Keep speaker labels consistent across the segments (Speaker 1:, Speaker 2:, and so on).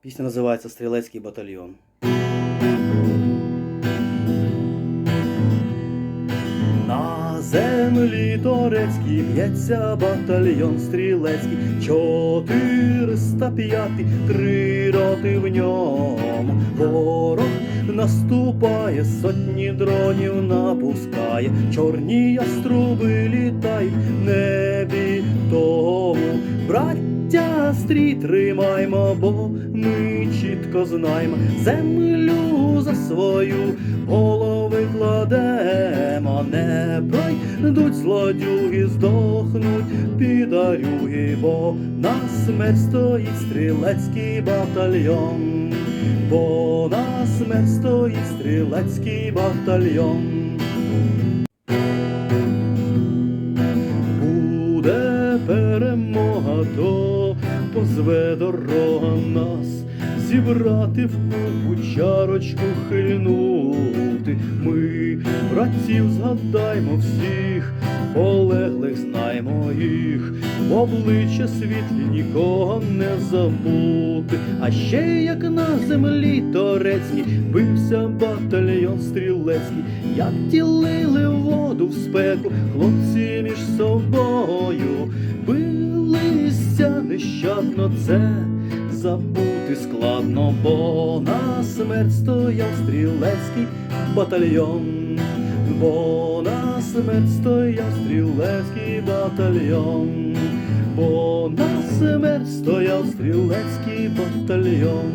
Speaker 1: Пісня називається Стрілецький батальйон. На землі Торецькій б'ється батальйон стрілецький, 405, три роти в ньому. Ворог наступає, сотні дронів напускає, чорні яструби літають в небі тому. Браття, стрій тримаймо, бо ми чітко знаємо, землю за свою голови кладемо, не пройдуть злодюги, здохнуть підарюги, бо на смерть стоїть стрілецький батальйон, бо на смерть стоїть стрілецький батальйон. Перемога, то позве дорога нас зібрати в купу чарочку хильнути. Ми братів згадаймо всіх, полеглих знаймо їх, в обличчя світлі нікого не забути. А ще як на землі Торецькій бився батальйон стрілецький, як ділили воду в спеку, хлопці між собою нещадно це забути складно, бо на смерть стояв стрілецький батальйон, бо на смерть стояв стрілецький батальйон, бо на смерть стояв стрілецький батальйон,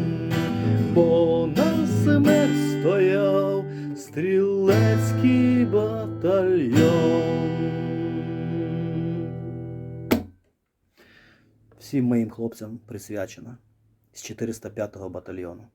Speaker 1: бо на смерть стояв стрілецький батальйон. Всім моїм хлопцям присвячено з 405-го батальйону.